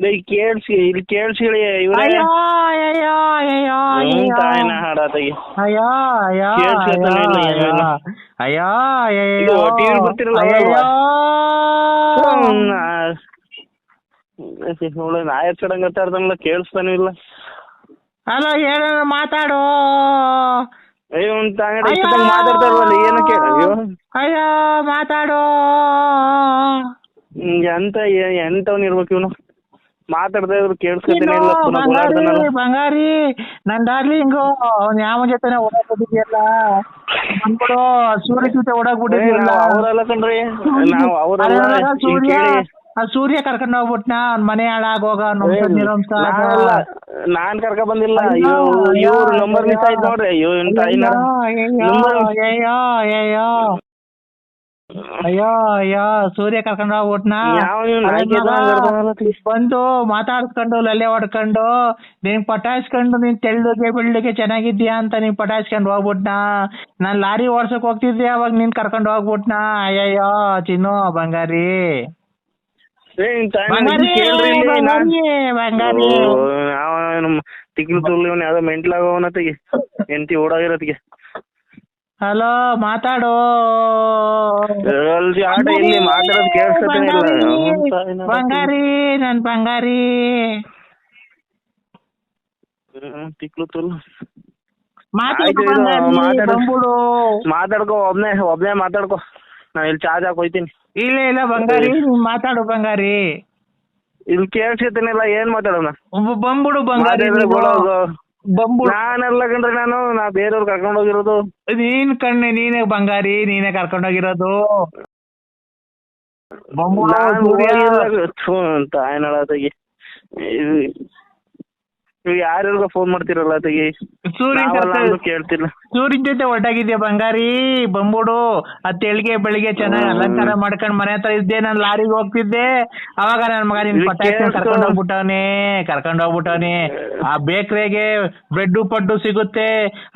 ಲೇ, ಕೇಳ್ಸಿ ಇಲ್ಲಿ ಇವ್ರೆ. ಅಯ್ಯೋ ಅಯ್ಯೋ ಅಯ್ಯೋ ಹ್ಮ್, ಅಯ್ಯೋ ತಾಯಿನ ಹಾಡಾತಾಗಿ ಅಯ್ಯೋ ಅಯ್ಯೋ ಕೇಳ್ಸ್ಕೊತಾನೆ ಇಲ್ಲ ಅಯ್ಯೋ ಏನಿಲ್ಲ. ಅಯ್ಯೋ. ಇದು ಅಯ್ಯೋ. TV ಲಿ ಬರ್ತಿರಲ್ಲ ಅಯ್ಯೋ. ಸಡಂಗ್ ಅಂತ ಇರ್ತಾನಲ್ಲ ಕೇಳಿಸ್ತಾನೆ ಇಲ್ಲ. ಹಲೋ ಹೇಳು ಮಾತಾಡು. ಅಯ್ಯೋ ಒಂದ್ ಅಂಗಡಿ ಅಯ್ಯೋ. ಇಷ್ಟೊತ್ತಂಗ್ ಏನು ಕೇ ಅಯ್ಯೋ. ಅಯ್ಯೋ ಮಾತಾಡು. ಹ್ಮ್, ಎಂತ ಏ- ಎಂತವ್ನ್ ಇರ್ಬೇಕು ಇವನು? ಮಾತಾಡ್ತಾ ಇದ್ರು ಕೇಳಿಸ್ಕೊತಾನೆ ಇಲ್ಲ ಪುನಃ ಬಂಗಾರಿ ಬಂಗಾರಿ ನನ್ ಡಾರ್ಲಿಂಗು ಅವ್ನ್ ಯಾವ ಜೊತೆನೆ ಓಡಾಡ್ಬಿಟ್ಟಿದ್ಯಲ್ಲ ಬಂದ್ಬಿಡು ಸೂರ್ಯ ಜೊತೆ ನಾವ್ ಅವರಲ್ಲ ಕಣ್ರಿ. ನಾವು ಅವರಲ್ಲ ಸೂರ್ಯ ಆ ಸೂರ್ಯ ಕರ್ಕೊಂಡು ಹೋಗ್ಬಿಟ್ನ? ಅವ್ನ್ ಮನೆ ಹಾಳಾಗೋಗ ನಾನಲ್ಲ ನಾನ್ ಕರ್ಕ ಬಂದಿಲ್ಲ. ಅಯ್ಯೋ, ಇವ್ರ ನಂಬರ್ ಮಿಸ್ ಆಯ್ತು ನೋಡ್ರಿ. ಅಯ್ಯೋ ಅಯ್ಯೋ ಅಯ್ಯೋ. ಅಯ್ಯೋ ಅಯ್ಯೋ ಸೂರ್ಯ ಕರ್ಕೊಂಡು ಹೋಗ್ಬಿಟ್ನಾ. ಬಂದು ಮಾತಾಡ್ಸ್ಕೊಂಡು ಲಲ್ಲೆ ಹೊಡ್ಕೊಂಡು ನೀನ್ ಪಟಾಯಿಸ್ಕೊಂಡು ನೀನ್ ತೆಳ್ಳಗೆ ಬೆಳ್ಳಗೆ ಚೆನ್ನಾಗಿದ್ಯಾ ಅಂತ ನೀನ್ ಪಟಾಯಿಸ್ಕೊಂಡು ಹೋಗ್ಬಿಟ್ನಾ ನಾನ್ ಲಾರಿ ಓಡ್ಸಕ್ ಹೋಗ್ತಿದ್ದೆ ಅವಾಗ ನೀನ್ ಕರ್ಕೊಂಡು ಹೋಗ್ಬಿಟ್ನಾ ಅಯ್ಯಯ್ಯೋ ಚಿನ್ನು ಬಂಗಾರಿ. ಬಂಗಾರಿ ತಿಕ್ಲು ತುಳ್ಳಿ ಯಾವ್ದೋ ಮೆಂಟ್ಲ್ ಆಗೋವನತ್ತಿಗೆ ಎಂತಿ ಓಡಾಗಿರೋತ್ತಿಗೆ ಹಲೋ ಮಾತಾಡು. ಅಲ್ಲಿ ಆಟ ಇಲ್ಲಿ ಮಾತಾಡೋದು ಕೇಳಿಸ್ಕೊತಾನೆ ಇಲ್ಲ. ಬಂಗಾರಿ, ನನ್ ಬಂಗಾರಿ. ಹ್ಮ್, ತಿಕ್ಲು ತುಳ್ಳು ಮಾತಾಡು ಇದು ಬಂಗಾರಿ ಮಾತಾಡು. ಬಂದ್ಬಿಡು ಮಾತಾಡ್ಕೋ ಒಬ್ನೇ ಒಬ್ನೇ ಮಾತಾಡ್ಕೋ. ನಾ ಇಲ್ಲಿ ಚಾರ್ಜ್ ಹಾಕೋಯ್ತೀನಿ. ಇಲ್ಲ ಇಲ್ಲ ಬಂಗಾರಿ ನೀನ್ ಮಾತಾಡು ಬಂಗಾರಿ. ಇಲ್ಲಿ ಕೇಳಿಸ್ಕೊತಾನಿಲ್ಲ ಏನ್ ಮಾತಾಡೋಣ? ಒಬ್ಬ ಬಂದ್ಬಿಡು ಬಂಗಾರಿ ಮಾತಾಡಿದ್ರೆ ನೀನು. ಗೋಳೋಗು. ನಾನಲ್ಲ ಕಣ್ರಿ ನಾನು ನಾ ಬೇರೆಯವ್ರು ಕರ್ಕೊಂಡು ಹೋಗಿರೋದು. ನೀನ್ ಕಣ್ಣೆ ನೀನೇ ಬಂಗಾರಿ ನೀನೇ ಕರ್ಕೊಂಡ್ ಹೋಗಿರೋದು. ನಾನ್ ಸೂರ್ಯ. ಹೋಗಿಲ್ಲ ಥು ಅಂತ ನೀವು ಯಾರ್ಯಾರಿಗೋ ಫೋನ್ ಮಾಡ್ತಿರಲ್ಲ ಅದಕ್ಕೆ ನಾವಲ್ಲ ಅಂದ್ರೂ ಕೇಳ್ತಿಲ್ಲ. ಸೂರ್ಯನ್ ಜೊತೆ ಒಟ್ಟಾಗಿದ್ಯಾ ಬಂಗಾರಿ? ಬಂದ್ಬಿಡು ಅದ್ ತೆಳ್ಗೆ ಬೆಳಿಗ್ಗೆ ಚೆನ್ನಾಗಿ ಅಲಂಕಾರ ಮಾಡ್ಕೊಂಡ್ ಮನೆ ಹತ್ರ ಇದ್ದೆ ನಾನ್ ಲಾರಿಗೆ ಹೋಗ್ತಿದ್ದೆ. ಅವಾಗ ನನ್ ಮಗ ನಿನ್ ಇಲ್ಲಿ ಪಟಾಕಿ. ಕರ್ಕೊಂಡ್ ಹೋಗ್ಬಿಟ್ಟವನೆ ಕರ್ಕೊಂಡ್ ಹೋಗ್ಬಿಟ್ಟವನೆ. ಆ ಬೇಕ್ರಿಗೆ ಬ್ರೆಡ್ ಪಡ್ಡು ಸಿಗುತ್ತೆ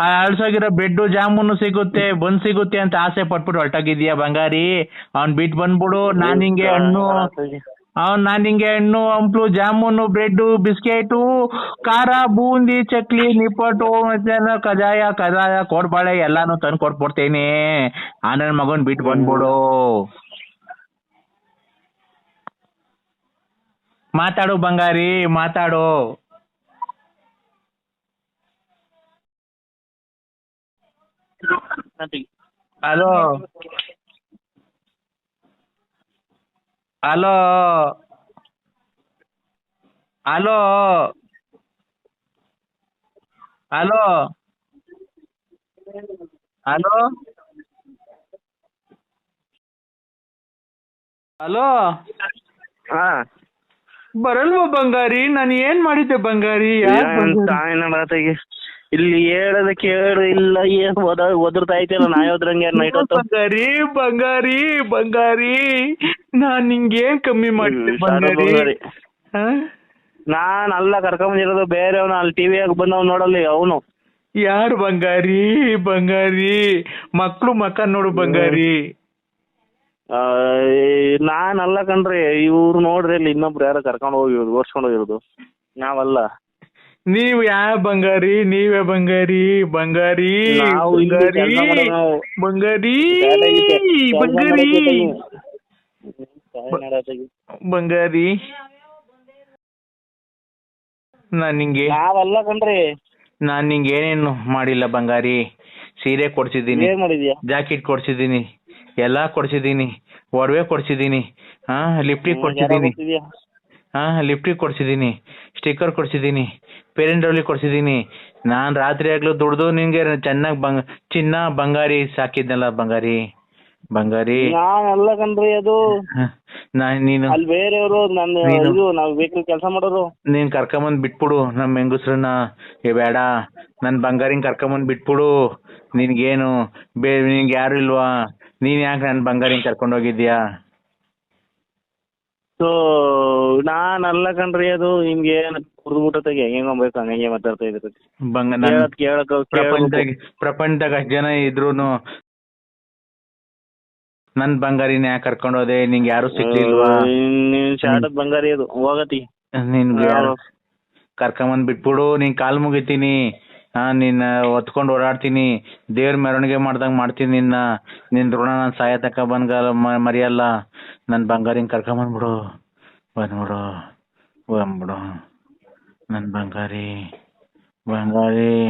ಆ ಅಳ್ಸೋಗಿರೋ ಬ್ರೆಡ್ ಜಾಮೂನು ಸಿಗುತ್ತೆ ಬನ್ ಸಿಗುತ್ತೆ ಅಂತ ಆಸೆ ಪಟ್ಬಿಟ್ಟು ಹೊರಟಾಗಿದ್ಯಾ ಬಂಗಾರಿ? ಅವ್ನ್ ಬಿಟ್ ಬಂದ್ಬಿಡು ನಾನ್ ಹಿಂಗೆ ಹಣ್ಣು ನಾನ್ ನಿಂಗೆ ಹಣ್ಣು ಹಂಪ್ಲು ಜಾಮೂನು ಬ್ರೆಡ್ಡು ಬಿಸ್ಕೆಟು ಖಾರ ಬೂಂದಿ ಚಕ್ಲಿ ನಿಪ್ಪಟ್ಟು ಮತ್ತೆ ಕಜಾಯ ಕಜಾಯ ಕೋಡ್ಬಾಳೆ ಎಲ್ಲಾನು ತಂದು ಕೊಟ್ಬಿಡ್ತೀನಿ. ಆ ನನ್ ಮಗನ್ ಬಿಟ್ಟು ಬಂದ್ಬಿಡು. ಮಾತಾಡು ಬಂಗಾರಿ ಮಾತಾಡು. Hello hello. Hello. Hello. Hello. Hello. ಹಾ. ಬರಲ್ವಾ ಬಂಗಾರಿ? ನಾನು ಏನ್ ಮಾಡಿದ್ದೆ ಬಂಗಾರಿ? ಯಾಕ್? ತಾಯಿನಳಾತಗಿ ಇಲ್ಲಿ ಹೇಳದ ಕೇಳು ಇಲ್ಲ ಏನ್ ಒದ ಒದರ್ತಾ ಐತಿಲ್ಲ ನಾಯಿ ಹೋದ್ರಂಗೆ ನೈಟ್ ಹೊತ್ತು? ಬಂಗಾರಿ ಬಂಗಾರಿ ಬಂಗಾರಿ. ನಾನ್ ನಿಂಗೇನ್ ಕಮ್ಮಿ ಮಾಡ್ತೀನಿ ಬಂಗಾರಿ. ಹಾ? ನಾನ್ ಅಲ್ಲ ಕರ್ಕೊಂಬಂದಿರೋದು ಅವ್ನ ಅಲ್ಲಿ ಟಿವಿಯಾಗ ಬಂದವ್ ನೋಡಲ್ಲಿ ಅವನು. ಯಾರು ಬಂಗಾರಿ ಬಂಗಾರಿ? ಮಕ್ಳು ಮಕ್ಕ ನೋಡು ಬಂಗಾರಿ. ನಾನ್ ಅಲ್ಲ ಕಣ್ರಿ ಇವ್ರು ನೋಡ್ರಿ ಇಲ್ಲಿ ಇನ್ನೊಬ್ರು ಯಾರು ಕರ್ಕೊಂಡು ಹೋಗಿ ಓರ್ಸ್ಕೊಂಡು ಹೋಗಿರೋದು. ನಾವಲ್ಲ. ನೀವ್ ಯಾವ ಬಂಗಾರಿ ನೀವೇ ಬಂಗಾರಿ ಬಂಗಾರಿ ಬಂಗಾರಿ. ಬಂಗಾರಿ ಬಂಗಾರಿ. ಬಂಗಾರಿ. ನಾನ್ ನಿಂಗೆ ನಾವಲ್ಲ ಕಣ್ರಿ. ನಾನ್ ನಿಂಗೆ ಏನೇನು ಮಾಡಿಲ್ಲ ಬಂಗಾರಿ. ಸೀರೆ ಕೊಡ್ಸಿದ್ದೀನಿ ಜಾಕೆಟ್ ಕೊಡ್ಸಿದ್ದೀನಿ ಎಲ್ಲಾ ಕೊಡ್ಸಿದ್ದೀನಿ ಒಡವೆ ಕೊಡ್ಸಿದ್ದೀನಿ ಹಾ ಲಿಪ್ಟಿಕ್ ಕೊಡ್ಸಿದ್ದೀನಿ. ಹಾ ಲಿಪ್ಟಿಕ್ ಕೊಡ್ಸಿದ್ದೀನಿ ಸ್ಟಿಕ್ಕರ್ ಕೊಡ್ಸಿದ್ದೀನಿ. ಪೇರೆಂಟ್ ಡೌಲಿ ಕೊಡ್ಸಿದೀನಿ ನಾನ್ ರಾತ್ರಿ ಆಗ್ಲೂ ದುಡ್ದು ನಿನಗೆ ಚೆನ್ನಾಗ್ ಬಂಗ ಚಿನ್ನ ಬಂಗಾರಿ ಸಾಕಿದ್ನಲ್ಲ ಬಂಗಾರಿ? ಬಂಗಾರಿ? ನಾನಲ್ಲ ಕಣ್ರಿ ಅದು. ಹ, ನೀನು ಅಲ್ಲಿ ಬೇರೆಯವರು ನನ್ನ ನೀನು- ಇದು ನಾವ್ ಬೇಕು ಕೆಲಸ ಮಾಡೋರು. ನೀನ್ ಕರ್ಕೊಂಬಂದ್ ಬಿಟ್ಬಿಡು ನಮ್ಮ ಹೆಂಗಸ್ರನ್ನ. ಏ ಬೇಡ. ನನ್ ಬಂಗಾರಿನ್ ಕರ್ಕೊಂಬಂದ್ ಬಿಟ್ಬಿಡು. ನಿನ್ಗೇನು ಬೇ ನಿನ್ಗೆ ಯಾರು ಇಲ್ವಾ? ನೀನ್ ಯಾಕೆ ನನ್ ಬಂಗಾರಿನ್ ಕರ್ಕೊಂಡ್ ಹೋಗಿದ್ಯಾ ಸೊ ನಾನಲ್ಲ ಕಣ್ರಿ ಅದು. ನಿಮ್ಗೆ ಏನ್ ಕುಡ್ದ್ಬಿಟ್ಟತಾಗ ಹೆಂಗ ಬೇಕು ಹಂಗೆ ಮಾತಾಡ್ತಾ ಇದ್ರು ಬಂಗ ನನ್ ಕೇಳತ್ ಕೇಳಕ್ ಪ್ರಪಂಚದಾಗ ಪ್ರಪಂಚದಾಗ ಅಷ್ಟ್ ಜನ ಇದ್ರೂನು ನನ್ ಬಂಗಾರಿನ ಯಾಕೆ ಕರ್ಕೊಂಡ್ ಹೋದೆ ನಿಂಗೆ ಯಾರು ಸಿಗ್ಲಿಲ್ವಾ ಶಾಟದ್ ಬಂಗಾರಿ ಅದು ಹೋಗತಿ. ನಿನ್ಗೆ ಯಾರು? ಕರ್ಕೊಂಬಂದ್ ಬಿಟ್ಬಿಡು ನಿನ್ ಕಾಲ್ ಮುಗಿತೀನಿ. ಹಾ ನಿನ್ನ ಹೊತ್ಕೊಂಡು ಓಡಾಡ್ತೀನಿ. ದೇವ್ರ ಮೆರವಣಿಗೆ ಮಾಡ್ದಂಗ್ ಮಾಡ್ತೀನಿ ನಿನ್ನ. ನಿನ್ ಋಣ ನಾನ್ ಸಾಯ ತಕ ಮ- ಮರಿಯಲ್ಲ. ನನ್ ಬಂಗಾರಿನ್ ಕರ್ಕೊಂಬಂದ್ಬಿಡು ಬಂದ್ಬಿಡು. ಬಂದ್ಬಿಡು. ನನ್ ಬಂಗಾರಿ ಬಂಗಾರಿ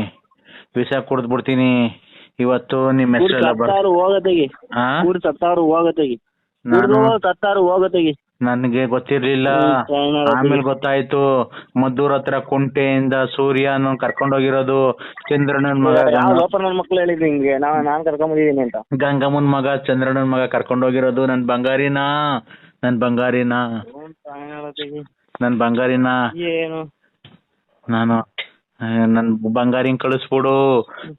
ವಿಷ ಕುಡ್ದ್ ಬಿಡ್ತೀನಿ ಇವತ್ತು ನಿಮ್ ಹೆಸರು ಹೆಸರೆಲ್ಲ ಬರ್ ಸತ್ತಾರು ಹೋಗತೆಗಿ. ಸತ್ತಾರು ಹೋಗತೆಗಿ. ನಾನು ಸತ್ತಾರು ಹೋಗತೆಗಿ. ನನ್ಗೆ ಗೊತ್ತಿರ್ಲಿಲ್ಲ. ಆಮೇಲೆ ಗೊತ್ತಾಯ್ತು. ಮದ್ದೂರ್ ಹತ್ರ ಕುಂಟೆಯಿಂದ ಸೂರ್ಯನ ಕರ್ಕೊಂಡೋಗಿರೋದು ಚಂದ್ರಣ್ಣನ ಮಗ ಯಾವ ಗಂಗ- ಲೋಪರ್ ನನ್ನ ಮಕ್ಳು ಹೇಳಿದ್ರು ಹಿಂಗೆ ನಾ ನಾನ್ ಕರ್ಕೊಂಬಂದಿದೀನಿ ಅಂತ. ಗಂಗಮ್ಮನ್ ಮಗ ಚಂದ್ರನ ಮಗ ಕರ್ಕೊಂಡೋಗಿರೋದು ನನ್ ಬಂಗಾರಿನ? ನನ್ ಬಂಗಾರಿನ? ನನ್ ಬಂಗಾರಿನ? ಏನು? ನಾನು ನನ್ ಬಂಗಾರಿನ್ ಕಳಿಸ್ಬಿಡು.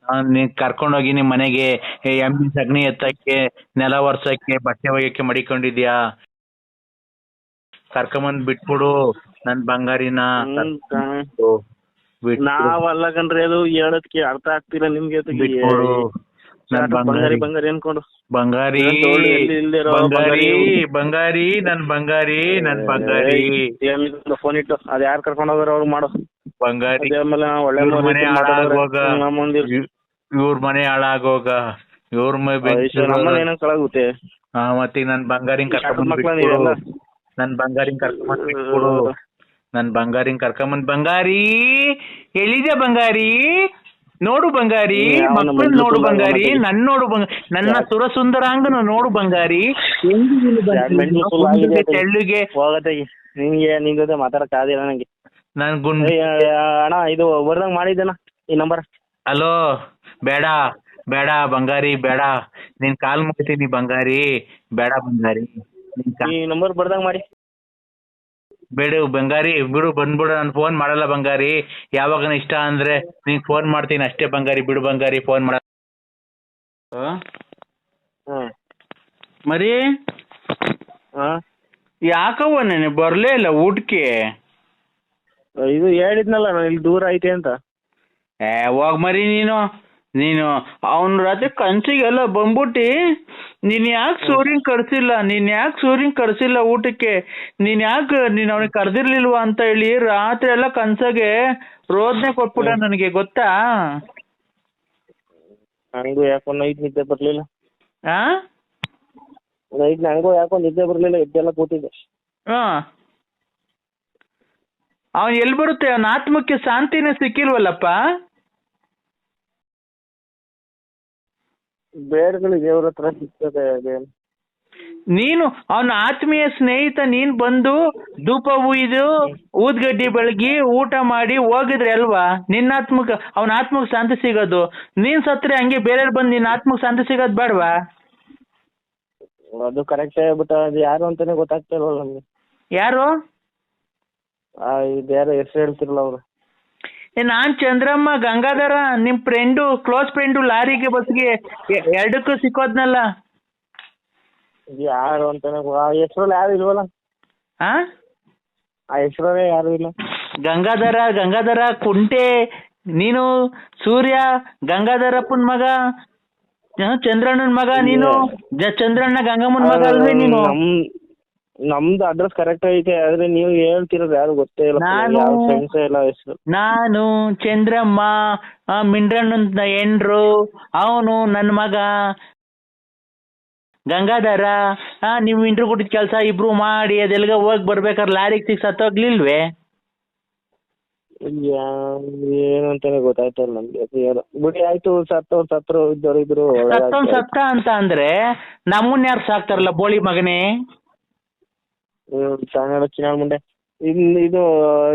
ನಾನ್ ನೀನ್ ಕರ್ಕೊಂಡೋಗಿ ನಿಮ್ ಮನೆಗೆ ಎಮ್ಮಿ ಸಗಣಿ ಎತ್ತಕ್ಕೆ ನೆಲ ಒರ್ಸಕ್ಕೆ ಬಟ್ಟೆ ಒಗ್ಯಕ್ಕೆ ಮಡಿಕೊಂಡಿದ್ಯಾ? ಕರ್ಕೊಂಬಂದ್ ಬಿಟ್ಬಿಡು ನನ್ ಬಂಗಾರಿನ ಬಿಟ್-. ನಾವಲ್ಲ ಕಣ್ರಿ ಅದು ಹೇಳೋದಕ್ಕೆ ಅರ್ಥ ಆಗ್ತಿಲ್ಲ ನಿಮ್ಗೆ ಅದು. ಬಿಟ್ಬಿಡು. ನನ್ ಬಂಗಾರಿ ಬಂಗಾರಿ ಬಂಗಾರಿ ಅನ್ಕೊಂಡು. ಬಂಗಾರಿ ನನ್ ತೋಳು ಎಲ್ಲಿ ಇಲ್ದಿರೋ ಬಂಗಾರಿ ಬಂಗಾರಿ. ಬಂಗಾರಿ ನನ್ ಬಂಗಾರಿ ನನ್ ಬಂಗಾರಿ. ಫೋನ್ ಇಟ್ಟು ಅದ್ ಯಾರು ಕರ್ಕೊಂಡು ಹೋಗೋರು ಅವ್ರು ಮಾಡು. ಬಂಗಾರಿ ಇವ್ರ್ ಮನೆ ಹಾಳಾಗೋಗ ಇವ್ರ ಮನೆ ಹಾಳಾಗೋಗ ಇವ್ರ ಕಳಗುತ್ತೆ. ಹಾ ಮತ್ತೆ ನನ್ ಬಂಗಾರಿನ ಕರ್ಕೊಂಡ್. ನನ್ ಬಂಗಾರಿನ ಕರ್ಕೊಂಡ್ ನನ್ ಬಂಗಾರಿನ್ ಕರ್ಕೊಂಬಂದ್ ಬಂಗಾರಿ! ಎಲ್ಲಿದೆ ಬಂಗಾರಿ? ನೋಡು ಬಂಗಾರಿ. ಮಕ್ಕಳು ನೋಡು ಬಂಗಾರಿ. ನನ್ ನೋಡು ನನ್ನ ಸುರ ಸುಂದರಾಂಗನ ನೋಡು ಬಂಗಾರಿ. ತೆಳ್ಳಗೆ ಹೋಗತ್ತೆ. ನಿಂಗೆ ನಿನ್ ಜೊತೆ ಮಾತಾಡಕ್ ಆದಿಲ್ಲ ನಂಗೆ. ನನ್ ಗುಂಡ್ ಏಯ್, ಅಣ್ಣ ಇದು ಬರ್ದಂಗ್ ಮಾಡಿದ್ದಣ್ಣ ಈ ನಂಬರ್? ಹಲೋ ಬೇಡ ಬೇಡ ಬಂಗಾರಿ ಬೇಡ. ನಿನ್ ಕಾಲ್ ಮಾಡ್ತೀನಿ ಬಂಗಾರಿ ಬೇಡ ಬಂಗಾರಿ. ನಿನ್ ಕಾ- ಈ ನಂಬರ್ ಬರ್ದಂಗ್ ಮಾಡಿ. ಬೇಡ ಬಂಗಾರಿ ಬಿಡು ಬಂದ್ಬಿಡು ನಾನು ಫೋನ್ ಮಾಡಲ್ಲ ಬಂಗಾರಿ. ಯಾವಾಗ ಇಷ್ಟ ಅಂದ್ರೆ ನಿನ್ ಫೋನ್ ಮಾಡ್ತೀನಿ ಅಷ್ಟೇ ಬಂಗಾರಿ ಬಿಡು ಬಂಗಾರಿ ಫೋನ್ ಮಾಡ ಹ್ಮ್ ಮರಿ? ಹಾ. ಯಾಕವ್ವ ನೆನೆ ಬರ್ಲೇ ಇಲ್ಲ ಊಟಕ್ಕೆ ಇದು ಹೇಳಿದ್ನಲ್ಲ ನಾನು ಇಲ್ಲಿ ದೂರ ಐತೆ ಅಂತ. ಏ ಹೋಗ್ ಮರಿ ನೀನು. ನೀನು ಅವನ ರಾತ್ರಿ ಕನ್ಸಿಗೆಲ್ಲ ಬಂದ್ಬಿಟ್ಟಿ ನೀನ್ ಯಾಕೆ ಸೂರ್ಯನ್ ಕರ್ಸಿಲ್ಲ? ನೀನ್ ಯಾಕೆ ಸೂರ್ಯನ್ ಕರ್ಸಿಲ್ಲ ಊಟಕ್ಕೆ? ನೀನ್ ಯಾಕೆ ನೀನ್ ಅವನಿಗೆ ಕರ್ದಿರ್ಲಿಲ್ವ ಅಂತ ಹೇಳಿ ರಾತ್ರಿ ಎಲ್ಲ ಕನ್ಸಾಗೆ ರೋದನೆ ಕೊಟ್ಬಿಟ್ಟ ನನಗೆ ಗೊತ್ತಾ? ನನಗೂ ಯಾಕೋ ನೈಟ್ ನಿದ್ದೆ ಬರ್ಲಿಲ್ಲ. ಆ? ನೈಟ್ ನನಗೂ ಯಾಕೋ ನಿದ್ದೆ ಬರ್ಲಿಲ್ಲ ಎದ್ದೆಲ್ಲ ಕೂತಿದ್ದೆ. ಹಾ ಅವನ್ ಎಲ್ಲಿ ಬರುತ್ತೆ? ಅವನ ಆತ್ಮಕ್ಕೆ ಶಾಂತಿನೇ ಸಿಕ್ಕಿಲ್ವಲ್ಲಪ್ಪ? ಬೇರೆಗಳು ದೇವ್ರ ಹತ್ರ ಸಿಗ್ತದೆ ಅದೇನು ನೀನು ಅವನ ಆತ್ಮೀಯ ಸ್ನೇಹಿತ ನೀನ್ ಬಂದು ಧೂಪ ಉಯ್ದು ಊದ್ಗಡ್ಡಿ ಬೆಳಗಿ ಊಟ ಮಾಡಿ ಹೋಗಿದ್ರೆ ಅಲ್ವಾ? ನಿನ್ನ ಆತ್ಮಕ್ ಅವನ ಆತ್ಮಕ್ ಶಾಂತಿ ಸಿಗೋದು. ನೀನ್ ಸತ್ರೆ ಹಂಗೆ ಬೇರೆಯವ್ರು ಬಂದು ನಿನ್ನ ಆತ್ಮಕ್ ಶಾಂತಿ ಸಿಗೋದ್ ಬೇಡವಾ? ಅದು ಕರೆಕ್ಟ್ ಬಟ್ ಅದು ಯಾರು ಅಂತಾನೆ ಗೊತ್ತಾಗ್ತಾ ಇಲ್ವಲ್ಲ ನಮ್ಗೆ. ಯಾರು? ಆ ಇದು ಯಾರೋ ಹೆಸರು ಹೇಳ್ತಿರಲ್ಲ ಅವ್ರು. ಏ, ನಾನ್ ಚಂದ್ರಮ್ಮ ಗಂಗಾಧರ ನಿಮ್ ಫ್ರೆಂಡು ಕ್ಲೋಸ್ ಫ್ರೆಂಡು ಲಾರಿಗೆ ಬಸ್ಗೆ ಎ- ಎರಡಕ್ಕೂ ಸಿಕ್ಕೋದ್ನಲ್ಲ. ಇದು ಯಾರು ಅಂತ ಗೊ- ಆ ಹೆಸರಲ್ಲಿ ಯಾರು ಇಲ್ವಲ್ಲ? ಆ? ಆ ಹೆಸರಲ್ಲೇ ಯಾರು ಇಲ್ಲ? ಗಂಗಾಧರ ಗಂಗಾಧರ ಕುಂಟೆ ನೀನು ಸೂರ್ಯ ಗಂಗಾಧರಪ್ಪನ ಮಗ ಚಂದ್ರಣ್ಣನ ಮಗ ನೀನು ಜ- ಚಂದ್ರಣ್ಣ ಗಂಗಮ್ಮನ ಮಗ ಅಲ್ವೇ ನೀನು? ನಮ್ ನಮ್ದು ಅಡ್ರೆಸ್ ಕರೆಕ್ಟ್ ಐತೆ ಆದ್ರೆ ನೀವು ಹೇಳ್ತಿರೋದು ಯಾರು ಗೊತ್ತೇ ಇಲ್ಲ ನಾನು- ಯಾವ ಫ್ರೆಂಡ್ಸ್ ಇಲ್ಲ ಹೆಸರು ನಾನು ಚಂದ್ರಮ್ಮ ಆ, ಮಿಂಡ್ರಣ್ಣನ ಹೆಂಡ್ರು ಅವನು ನನ್ನ ಮಗ ಗಂಗಾಧರ ಆ ನೀವು ಇಂಟ್ರು ಕೊಟ್ಟಿದ್ ಕೆಲಸ ಇಬ್ರು ಮಾಡಿ ಅದೆಲ್ಗ ಹೋಗಿ ಬರ್ಬೇಕಾದ್ರೆ ಲಾರಿಗೆ ಸಿಕ್ಸ್ ಹತ್ತೋಗ್ಲಿಲ್ವೇ ಏನು ಅಂತಾನೆ ಗೊತ್ತಾಯ್ತಾ ಇಲ್ಲ ನಮ್ಗೆ ಯಾರು ಬಿಡಿ ಆಯ್ತು ಸತ್ತವ್ರು ಸತ್ರ ಇದ್ದವ್ರು ಇದ್ರು ಸತ್ತ ಅಂತ ಅಂದ್ರೆ ನಮ್ಮನ್ ಯಾರು ಸಾಕ್ತಾರಲ್ಲ ಬೋಳಿ ಮಗನೇ? ಚಾನಲ್ ಚಿನ್ನ ಮುಂಡೆ ಇನ್ ಇದು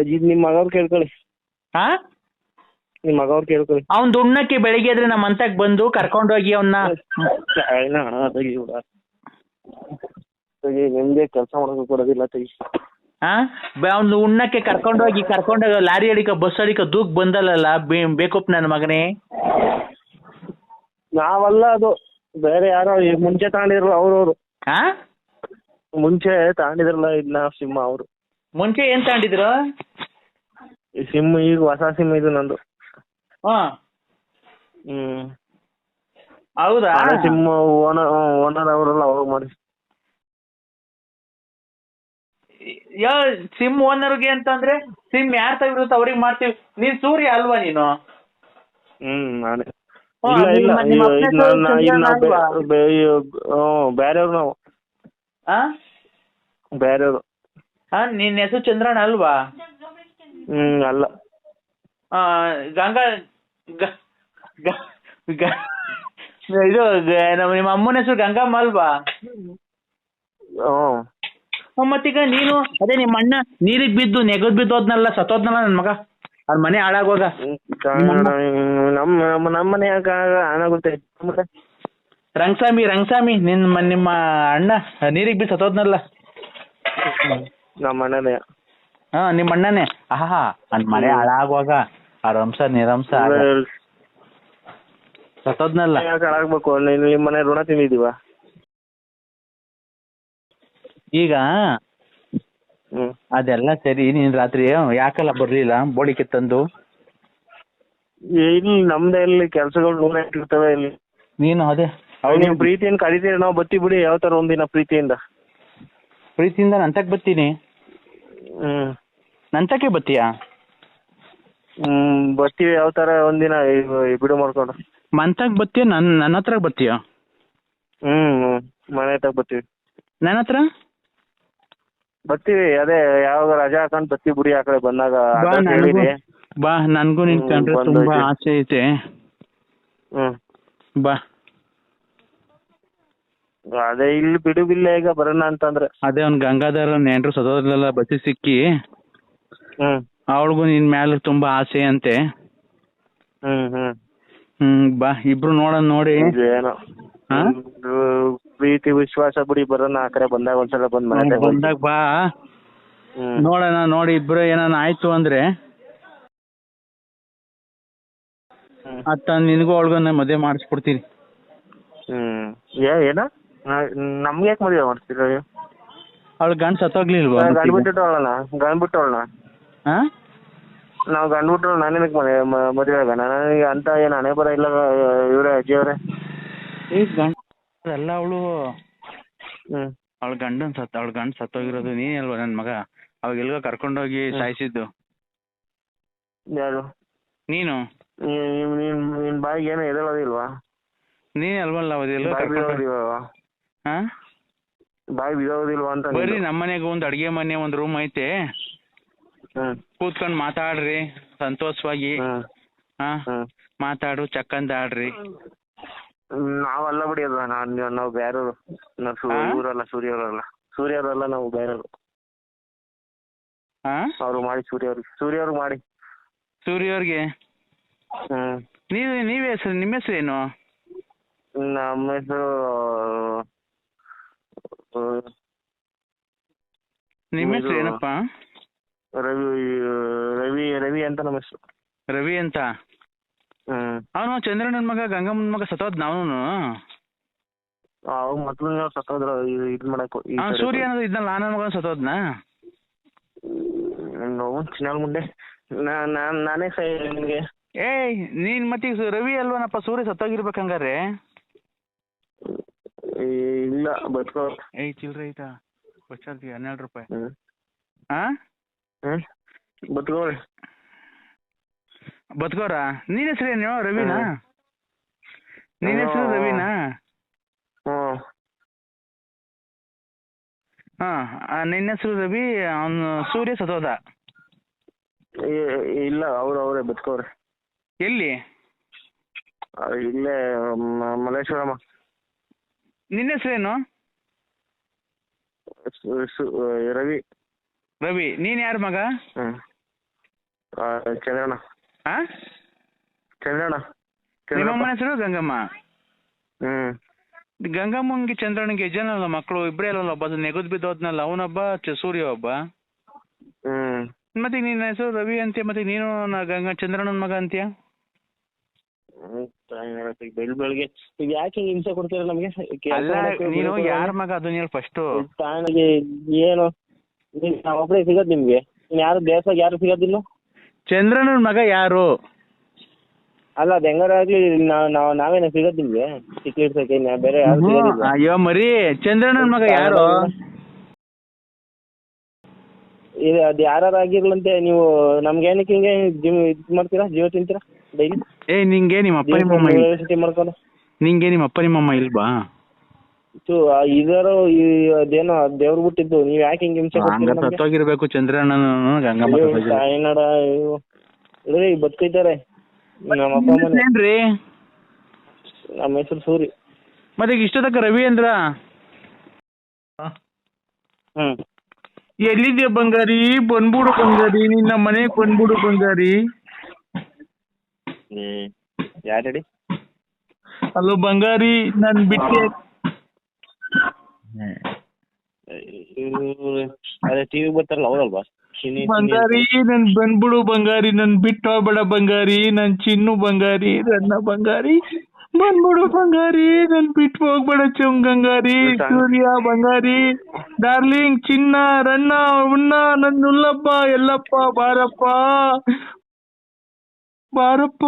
ಇದು ನಿಮ್ಮ ಮಗವ್ರು ಕೇಳ್ಕೊಳ್ಳಿ. ಹಾ ನಿಮ್ಮ ಮಗವ್ರು ಕೇಳ್ಕೊಳ್ಳಿ. ಅವ್ನ್ ದುಣ್ಣಕ್ಕೆ ಬೆಳಿಗ್ಗೆ ಎದ್ರೆ ನಮ್ಮ ಅಂತಕ್ ಬಂದು ಕರ್ಕೊಂಡೋಗಿ ಅವನ್ನ ಅವ್ನ. ತೆಗಿ ಬಿಡ. ತೆಗಿ ನಿಮ್ಗೆ ಕೆಲಸ ಮಾಡೋಕೆ ಕೊಡೋದಿಲ್ಲ ತೆಗಿ. ಹಾ ಅವ್ನು ಉಣ್ಣಕ್ಕೆ ಕರ್ಕೊಂಡೋಗಿ ಕರ್ಕೊಂಡೋಗಿ ಲಾರಿ ಅಡಿಕ ಬಸ್ ಅಡಿಕ ದೂಕ್ ಬಂದಲ್ಲ ಬೇ- ಬೇಕಪ್ಪ ನನ್ನ ಮಗನೇ. ನಾವಲ್ಲ ಅದು. ಬೇರೆ ಯಾರೋ ಈ ಮುಂಚೆ ತಗೊಂಡಿರೋ ಅವ್ರವ್ರು. ಆ? ಮುಂಚೆ ತಗೊಂಡಿದ್ರಲ್ಲ ಇದನ್ನ ಸಿಮ್ ಅವರು. ಮುಂಚೆ ಏನ್ ತಗೊಂಡಿದ್ರು ಈ ಸಿಮ್ ಈಗ ಹೊಸ ಸಿಮ್ ಇದು ನಂದು. ಹಾ. ಹ್ಮ್. ಹೌದಾ? ಸಿಮ್ ಓನರ್ ಓನರ್ ಅವರೆಲ್ಲ ಅವಾಗ ಮಾಡಿ. ಯಾ ಸಿಮ್ ಓನರ್ಗೆ ಅಂತಂದ್ರೆ ಸಿಮ್ ಯಾರ್ ತೆಗಿರುತ್ತೆ ಅವ್ರಿಗೆ ಮಾಡ್ತೀವಿ. ನೀನ್ ಸೂರ್ಯ ಅಲ್ವಾ ನೀನು? ಹ್ಮ್ ನಾನೇ. ಇಲ್ಲ ಇಲ್ಲ ಬೇರೆಯವ್ರು ನಾವು. ಆ? ಬೇರೆಯವ್ರು ಹಾ ನಿನ್ ಹೆಸರು ಚಂದ್ರಣ್ಣ ಅಲ್ವಾ? ಹ್ಮ್ ಅಲ್ಲ. ಆ, ಗಂಗಾ ಗ- ಗ- ಗ- ಇದು ಗ- ನಮ್ಮ- ನಿಮ್ಮ ಅಮ್ಮನ ಹೆಸರು ಗಂಗಮ್ಮ ಅಲ್ವಾ? ಹ್ಮ್. ಹ್ಮ್, ಮತ್ತೀಗ ನೀನು ಅದೇ ನಿಮ್ಮ ಅಣ್ಣ ನೀರಿಗ್ ಬಿದ್ದು ನೆಗದ್ ಬಿದ್ದು ಹೋದ್ನಲ್ಲ ಸತ್ತೋದ್ನಲ್ಲ ನನ್ನ ಮಗ? ಅವ್ನ ಮನೆ ಹಾಳಾಗೋಗ ನಮ್ಮ ನಮ್ಮ ನಮ್ಮ ಮನೆ ಹಾಳಾಗುತ್ತೆ? ಮತ್ತೆ ರಂಗಸ್ವಾಮಿ ರಂಗಸ್ವಾಮಿ ನಿನ್ ನಿಮ್ಮ ಅಣ್ಣ ನೀರಿಗೆ ಬಿ ಸತ್ತೋದ್ನಲ್ಲ. ನಮ್ಮ ಅಣ್ಣನೇ ಹಾ ನಿಮ್ಮ ಅಣ್ಣನೇ ಆಹಾ ಅನ್ ಮನೆ ಹಾಳಾಗುವಾಗ ಆ ರಂಸ ನಿರಂಸ ಸತ್ತೋದ್ನಲ್ಲ. ಹಾಳಾಗ್ಬೇಕು. ನಿಮ್ಮ ಮನೆ ಋಣ ತಿಂದಿದೀವ ಈಗ ಅದೆಲ್ಲ ಸರಿ ನೀನ್ ರಾತ್ರಿ ಯಾಕಲ್ಲ ಬರ್ಲಿಲ್ಲ? ಬೋಳಿಕೆ ತಂದು? ಇಲ್ಲಿ ನಮ್ದೇ ಇಲ್ಲಿ ಕೆಲ್ಸಗಳು ನೂರ ಇಟ್ಟಿರ್ತವೆ ಇಲ್ಲಿ. ನೀನು ಅದೇ. ನೀವು ಪ್ರೀತಿಯಿಂದ ಕರಿತೀರಿ ನಾವು ಬತ್ತಿ ಬಿಡಿ ಯಾವ ತರ ಒಂದಿನ ಪ್ರೀತಿಯಿಂದ? ಪ್ರೀತಿಯಿಂದ ನಂತಕ್ ಬತ್ತೀನಿ. ಹ್ಮ್. ನಂತಕ್ಕೆ ಬತ್ತೀಯಾ? ಹ್ಮ್ ಬರ್ತೀವಿ ಯಾವ ತರ ಒಂದಿನ ಬಿಡು ಮಾಡ್ಕೊಂಡು. ಮಂತಕ್ ಬತ್ತೀಯ ನನ್ ನನ್ನ ಹತ್ರ ಬತ್ತೀಯ? ಹ್ಮ್ ಹ್ಮ್. ಮನೆ ಹತ್ರ ಬರ್ತೀವಿ ನನ್ನ ಹತ್ರ? ಬತ್ತೀವಿ ಅದೇ ಯಾವಾಗ ರಜಾ ಹಾಕೊಂಡ್ ಬತ್ತಿ ಬಿಡಿ ಆ ಕಡೆ ಬಂದಾಗ ಬಾ ನನಗೂ. ಹೇಳಿರಿ. ಬಾ ನನ್ಗೂ ನಿನ್ ಹ್ಮ್, ಕಂಡ್ರೆ ಬಂದು ತುಂಬಾ. ಆಸೆ ಐತೆ. ಹ್ಮ್. ಬಾ. ಅದೇ ಇಲ್ಲಿ ಬಿಡು ಬಿಲ್ಲ ಈಗ ಬರೋಣ ಅಂತಂದ್ರೆ. ಅದೇ ಅವ್ನ್ ಗಂಗಾಧರ ನೆಂಟ್ರು ಸದೋದ್ರಲ್ಲ ಬಸ್ಸಿ ಸಿಕ್ಕಿ ಹ್ಮ್. ಅವಳಿಗೂ ನಿನ್ ಮ್ಯಾಲ ತುಂಬಾ ಆಸೆ ಅಂತೆ. ಹ್ಮ್ ಹ್ಮ್. ಹ್ಮ್ ಬಾ ಇಬ್ರು ನೋಡೋಣ ನೋಡಿ. ಏನೋ. ಹಾ? ಪ್ರೀತಿ ವಿಶ್ವಾಸ ಬಿಡಿ ಬರೋಣ ಆ ಕಡೆ ಬಂದಾಗ ಒಂದ್ಸಲ ಬಂದ್ ಮನೆ ಬಂದಾಗ ಬಾ. ಹ್ಮ್. ನೋಡೋಣ ನೋಡಿ ಇಬ್ರು ಏನಾನ ಆಯ್ತು ಅಂದ್ರೆ. ಹ್ಮ್. ಅತ್ತ ನಿನಗೂ ಅವಳಿಗೂ ಮದುವೆ ಮಾಡಿಸ್ಕೊಡ್ತೀನಿ ಹ್ಮ್. ಏ ಏನ? ನಮ್ಗೆ ಯಾಕೆ ಮದುವೆ ಮಾಡ್ತೀರ ಅವಳು ಗಂಡ ಸತ್ತೋಗ್ಲಿಲ್ವಾ ಗಂಡ್ ಬಿಟ್ಟಿಟ್ಟವಳಣ ಗಂಡ್ ಬಿಟ್ಟವಳಣ ಹಾ? ನಾವು ಗಂಡ್ ಬಿಟ್ಟು ನಾನೇನಕ್ಕೆ ಮನೆ ಮ- ಮದುವೆ ಆಗೋಣ. ನನಗೆ ಅಂತ ಏನು ಹಣೆ ಬರ ಇಲ್ಲ ಇವ್ರೆ ಅಜ್ಜಿ ಅವ್ರೆ. ಈ ಗಂಡ ಎಲ್ಲ ಅವಳು ಹ್ಮ್. ಅವಳ ಗಂಡನ್ ಸತ್ತ ಅವಳ ಗಂಡ ಸತ್ತೋಗಿರೋದು ನೀನೇ ಅಲ್ವಾ ನನ್ ಮಗ? ಅವಾಗ ಎಲ್ಗೋ ಕರ್ಕೊಂಡೋಗಿ ಸಾಯಿಸಿದ್ದು. ಯಾರು? ನೀನು? ನೀನ್ ಬಾಯಿಗೆ ಏನೋ ಎದಳೋದಿಲ್ವಾ? ನೀನೇ ಅಲ್ವಲ್ಲ ಅವಾಗ ಎಲ್ಲೋ ಕರ್ಕೊಂಡು ಹಾ? ಬಾಯಿ ಬಿದೋದಿಲ್ವಾ ಅಂತ. ಬರ್ರಿ ನಮ್ಮನೆಗೆ ಒಂದ್ ಅಡಿಗೆ ಮನೆ ಒಂದ್ ರೂಮ್ ಐತೆ. ಹ್ಮ್. ಕೂತ್ಕೊಂಡ್ ಮಾತಾಡ್ರಿ ಸಂತೋಷವಾಗಿ. ಹ್ಮ್. ಹಾ? ಹ್ಮ್. ಮಾತಾಡು ಚಕ್ಕಂದ ಆಡ್ರಿ. ನಾವಲ್ಲ ಬಿಡಿ ಅದು ನಾವ್ ನಾವು ಬೇರೆಯವರು. ನಾವು ಸೂರ್ಯವರಲ್ಲ ಆ? ಇವ್ರಲ್ಲ ಸೂರ್ಯ ಅವರಲ್ಲ ಸೂರ್ಯ ಅವರಲ್ಲ ನಾವು ಬೇರೆಯವರು. ಹಾ? ಅವ್ರು ಮಾಡಿ ಸೂರ್ಯ ಅವ್ರಿಗೆ ಸೂರ್ಯ ಅವ್ರಿಗೆ ಮಾಡಿ. ಸೂರ್ಯ ಅವ್ರಿಗೆ ಹ್ಮ್. ನೀವು ನೀವ್ ಹೆಸರು ನಿಮ್ಮ ಹೆಸರು ಏನು ನಮ್ಮ ಹೆಸರು ನಿಮ್ಮ ಹೆಸರು ಏನಪ್ಪಾ? ರವಿ ರವಿ ರವಿ ಅಂತ ನಮ್ಮ ಹೆಸರು. ರವಿ ಅಂತ? ಹ್ಮ್. ಅವನು ಚಂದ್ರನ ಮಗ ಗಂಗಮ್ಮನ ಮಗ ಸತ್ತೋದ್ ಅವನು ಅವಾಗ ಮೊದ್ಲು ನಾವು ಸತ್ತೋದ್ರ ಇದು ಇದ್ ಮಾಡಕ್ ಈ ಸೂರ್ಯ ಅನ್ನೋದು ಇದ್ನಲ್ಲ ನನ್ನ ಮಗ ಸತ್ತೋದ್ನ? ನೋವು ಚಿನ್ನಾಲ್ ಮುಂದೆ ನಾ ನಾನ್ ನಾನೇ ಸೈ ನಿಮ್ಗೆ ಏಯ್ ನೀನ್ ಮತ್ತೆ ರವಿ ಅಲ್ವನಪ್ಪ ಸೂರ್ಯ ಸತ್ತೋಗಿರ್ಬೇಕು ಹಂಗಾರೆ ಇಲ್ಲ ಬದುಕೋ. ಏ ಚಿಲ್ರೆ ಐತಾ ಕೊಚ್ಚಾರ್ತಿ ಹನ್ನೆರಡು ರೂಪಾಯಿ. ಹಾ ಬದ್ಕೋರ. ನಿನ್ ಹೆಸರೇನು ರವಿನಾ? ನಿನ್ನ ನಿನ್ ಹೆಸರು. ರವಿನಾ? ಹಾ ನಿನ್ನ ಹೆಸರು ರವಿ ಅವನು ಸೂರ್ಯ ಸತೋದ ಇಲ್ಲ ಅವ್ರು ಅವರೇ ಬದುಕೋರೆ. ಎಲ್ಲಿ? ಇಲ್ಲೇ ಮಲ್ಲೇಶ್ವರಮ್ಮ. ನಿನ್ನ ಹೆಸರೇನು? ಸು- ಸು- ರವಿ. ರವಿ ನೀನ್ ಯಾರ ಮಗ? ಹ್ಮ್. ಆ, ಚಂದ್ರಣ್ಣ. ಹಾ ಚಂದ್ರಣ್ಣ. ನಿಮ್ಮಮ್ಮನ ಚಂದ್ರಪ್ಪ ಹೆಸರು ಗಂಗಮ್ಮ? ಹ್ಮ್. ಗಂಗಮ್ಮಂಗೆ ಚಂದ್ರನಿಗೆ ಜನಲ್ಲ ಮಕ್ಕಳು ಇಬ್ಬರೇ ಅಲ್ಲಲ್ಲ ಒಬ್ಬ ನೆಗದ್ ಬಿದ್ದೋದ್ನಲ್ಲ ಅವನೊಬ್ಬ ಚ- ಸೂರ್ಯ ಒಬ್ಬ ಹ್ಮ್. ಮತ್ತೆ ನಿನ್ನ ಹೆಸರು ರವಿ ಅಂತೀಯ ಮತ್ತೆ ನೀನು ನ- ಗಂಗಾ ಚಂದ್ರಣ್ಣನ ಮಗ ಅಂತ್ಯ? ಬೆಳ್ ಬೆಳಗ್ಗೆ ಈಗ ಯಾಕೆ ಹಿಂಗ್ ಹಿಂಸೆ ಕೊಡ್ತೀರ ನಮ್ಗೆ? ಅಲ್ಲ ನೀನು ಯಾರ ಮಗ ಅದನ್ನ ಹೇಳಿ ಫಸ್ಟ್ ತಾನಿಗೆ ಏನು? ನಾವೊಬ್ರೇ ಸಿಗೋದ್ ನಿಮ್ಗೆ? ಇನ್ ಯಾರು ದೇವಸ್ಥಾನ ಯಾರು ಸಿಗೋದಿಲ್ಲ? ಚಂದ್ರನ ಮಗ ಯಾರು? ಅಲ್ಲ ಅದ್ ಹೆಂಗಾರ ಆಗ್ಲಿ ನಾವ್ ನಾವ್ ನಾವೇನ ಸಿಗೋದ್ ನಿಮ್ಗೆ? ಚಿಕ್ಕ ಇಡ್ಸಕ್ಕೆ ಇನ್ನ ಬೇರೆ ಯಾರು ಸಿಗೋದಿಲ್ಲ. ಅಯ್ಯೋ ಮರಿ ಚಂದ್ರನ ಮಗ ಯಾರು? ಇದು ಅದ್ ಯಾರು ಆಗಿರ್ಲಂತೆ ನೀವು ನಮ್ಗೆ ಏನಕ್ಕೆ ಹಿಂಗೆ ಇದು ಮಾಡ್ತೀರಾ? ಜೀವ ತಿಂತೀರಾ? ಡೈಲಿ? ಏ ನಿಂಗೆ ನಿಮ್ಮ ಅಪ್ಪ ನಿಮ್ಮ ಅಮ್ಮ ಇಲ್- ಯೂನಿವರ್ಸಿಟಿ ಮಾಡ್ಕೊಂಡು ನಿಂಗೆ ನಿಮ್ಮ ಅಪ್ಪ ನಿಮ್ಮ ಅಮ್ಮ ಇಲ್ವಾ? ಇದು ಇದಾರು ಅದೇನೋ ದೇವ್ರ ಬಿಟ್ಟಿದ್ದು. ನೀವ್ ಯಾಕೆ ಹಿಂಗೆ ಹಿಂಸೆ ಹಂಗ ಕೊಡ್ತೀರಾ ನಮ್ಗೆ? ಸತ್ತೋಗಿರ್ಬೇಕು ಚಂದ್ರಣ್ಣನ ಗಂಗಮ್ಮ ಅಯ್ಯೋ, ಸತ್ತೋಗಿರ್ಬೇಕು. ತಾಯಿನಾಡ ಅಯ್ಯೋ. ಇಲ್ರಿ ಬದುಕೈತಾರೆ. ನಮ್ಮ ಅಪ್ಪ ಅಮ್ಮನ. ಏನ್ರಿ ನಮ್ಮ ಹೆಸರು ಸೂರಿ. ಮತ್ತೆ ಈಗ ಇಷ್ಟೊತ್ತಕ ರವಿ ಅಂದ್ರ? ಹ್ಮ್. ಎಲ್ಲಿದ್ಯಾ ಬಂಗಾರಿ? ಬಂದ್ಬಿಡು ಬಂಗಾರಿ. ನಿನ್ನ ಮನೆಗ್ ಬಂದ್ಬಿಡು ಬಂಗಾರಿ. ಯಾರು ಹೇಳಿ? ಅಲ್ಲೋ ಬಂಗಾರಿ ನನ್ ಬಿಟ್ಟೆ ಅದೇ ಟಿವಿ ಬರ್ತಾರಲ್ಲ ಅವರಲ್ವಾ? ಬಂಗಾರಿ ನನ್ ಬಂದ್ಬಿಡು ಬಂಗಾರಿ ನನ್ ಬಿಟ್ಟು ಹೋಗ್ಬೇಡ ಬಂಗಾರಿ ನನ್ ಚಿನ್ನು ಬಂಗಾರಿ ನನ್ನ ಬಂಗಾರಿ. ಬಂದ್ಬಿಡು ಬಂಗಾರಿ ನನ್ ಬಿಟ್ಟು ಹೋಗ್ಬೇಡ ಚುಮ್ ಗಂಗಾರಿ ಸೂರ್ಯ ಬಂಗಾರಿ. ಡಾರ್ಲಿಂಗ್ ಚಿನ್ನ ರಣ್ಣ ಉನ್ನ ನನ್ ಉಲ್ಲಪ್ಪ ಎಲ್ಲಪ್ಪ ಬಾರಪ್ಪ. ಬಾರಪ್ಪ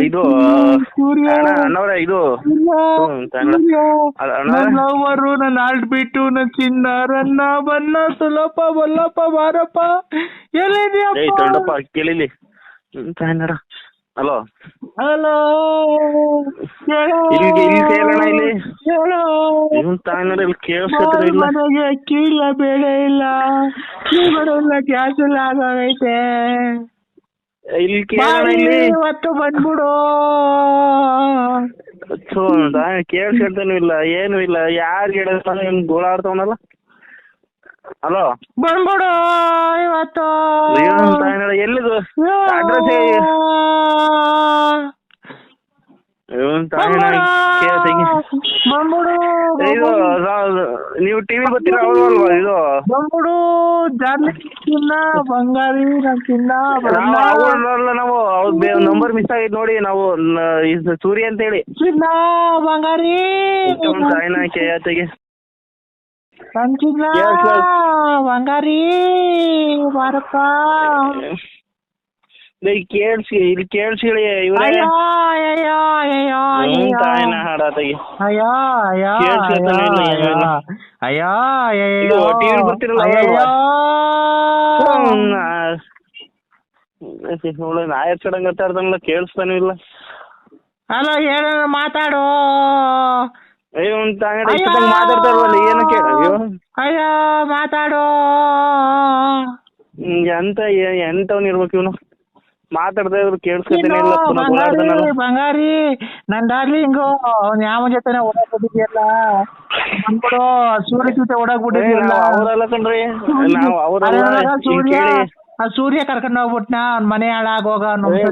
ಇದು ಅಣ್ಣವ್ರೆ ಇದು ಸೂರ್ಯ ಹ್ಮ್, ತಗೊಳ್ಳ. ಸೂರ್ಯ ಅಲ್ಲ, ಅಣ್ಣ. ನನ್ ಲವರು ನನ್ ಆಲ್ಟ್ ಬಿಟ್ಟು ನನ್ ಚಿನ್ನ ರನ್ನ ಬನ್ನ ಸುಲಪ್ಪ ಬಲ್ಲಪ್ಪ ಬಾರಪ್ಪ. ಎಲ್ಲಿದ್ಯಪ್ಪ? ಕೇಳಿಲಿ. ಕನ್ನಡ ಹಲೋ. ಹಲೋ ಇಲ್ಲಿ ಇಲ್ಲಿ ಕೇಳೋಣ ಇಲ್ಲಿ. ಹೇಳೋ. ಇವನ್ ತಾಯನಡ ಇಲ್ಲಿ ಕೇಳಿಸ್ಕೊತಾರ ಇಲ್ಲ. ಮನೆಗೆ ಅಕ್ಕಿ ಇಲ್ಲ. ಬೇಳೆ ಇಲ್ಲ ಗ್ಯಾಸ್ ಇಲ್ಲ ಆಗೋಗೈತೆ. ಇಲ್ಲಿ ಕೇಳೋಣ ಇಲ್ಲಿ. ಇವತ್ತು ಬಂದ್ಬಿಡು. ಥು, ತಾಯಿ ಕೇಳಿಸ್ಕೊಳ್ತಾನು ಇಲ್ಲ ಏನು ಇಲ್ಲ. ಯಾರು ಹೇಳಿದ್ರೆ ನಿಮ್ ಗೋಳಾಡ್ತಾವನಲ್ಲ ಹಲೋ? ಬಂದ್ಬಿಡು ಇವತ್ತು. ಇವನ್ ಎಲ್ಲಿದು? ಅಡ್ರೆಸ್ ಇವನ್ ಕೇಳ್ತೀನಿ. ಬಂದ್ಬಿಡು. ಇದು ನಾವು- ಟಿವಿ ಬರ್ತೀರಾ? ಹೌದು ಅಲ್ವಾ ಇದು? ಬಂದ್ಬಿಡು ಜಾರ್ಲಿ ಚಿನ್ನ ಬಂಗಾರಿ ಚಿನ್ನ ನಾವು ಅವ್ರಲ್ಲ ನಾವು. ಅವ್ರ ನಂಬರ್ ಮಿಸ್ ಆಗಿದ್ ನೋಡಿ ನಾವು ಸೂರ್ಯ ಅಂತ ಹೇಳಿ ಚಿನ್ನ ಬಂಗಾರಿ. ಚಿನ್ನ. ಬಂಗಾರಿ ಬಾರಪ್ಪ ಕೇಳ್ಸಿ ಇಲ್ಲಿ ಕೇಳ್ಸಿಳಿ ಇವ್ರೆ. ಅಯ್ಯೋ ಅಯ್ಯೋ ಅಯ್ಯೋ ಅಯ್ಯೋ. ತಾಯಿನ ಹಾಡಾತಗೆ ಅಯ್ಯೋ ಅಯ್ಯೋ ಕೇಳ್ಸ್ಕೊತಾನೆ ಇಲ್ಲ, ಅಯ್ಯೋ ಏನಿಲ್ಲ. ಅಯ್ಯೋ ಇದು ಅಯ್ಯೋ TV ಲಿ ಬರ್ತಿರಲ್ಲ ಅಯ್ಯೋ. ನಾಯರ್ ಮಾತಾಡ್ದಂಗ್ಲ ಕೇಳಿಸ್ತಾನು ಇಲ್ಲ. ಹಲೋ ಹೇಳ ಮಾತಾಡು. ಅಯ್ಯೋ ಒಂದ್ ತಾಯಿನ ಇಷ್ಟೊತ್ತಂಗ್ ಮಾತಾಡ್ತಾರಲ್ಲ ಏನು ಕೇಳ ಅಯ್ಯೋ. ಅಯ್ಯೋ ಮಾತಾಡು. ಹ್ಮ್, ಎಂತ ಏ- ಎಂತವ್ನ್ ಇರ್ಬೇಕು ಇವನು? ಮಾತಾಡ್ತಾ ಇದ್ರು ಕೇಳಿಸ್ಕೊತಾನೆ ನೀನು ಇಲ್ಲ ಪುನಃ ಬಂಗಾರಿ ನಾನು ಬಂಗಾರಿ ನನ್ ಡಾರ್ಲಿಂಗು ಅವ್ನ್ ಯಾವ ಜೊತೆ ಓಡಾಡ್ಬಿಟ್ಟಿದ್ಯಲ್ಲ ಬಂದ್ಬಿಡು ಸೂರ್ಯ ಜೊತೆ ಏ, ನಾವು ಅವರಲ್ಲ ಕಣ್ರಿ. ನಾವು ಅವರಲ್ಲ. ಸೂರ್ಯ ಕೇಳಿ. ಆ ಸೂರ್ಯ ಕರ್ಕೊಂಡು ಹೋಗ್ಬಿಟ್ನ ಅವ್ನ ಮನೆ ಹಾಳಾಗೋಗ ಏ,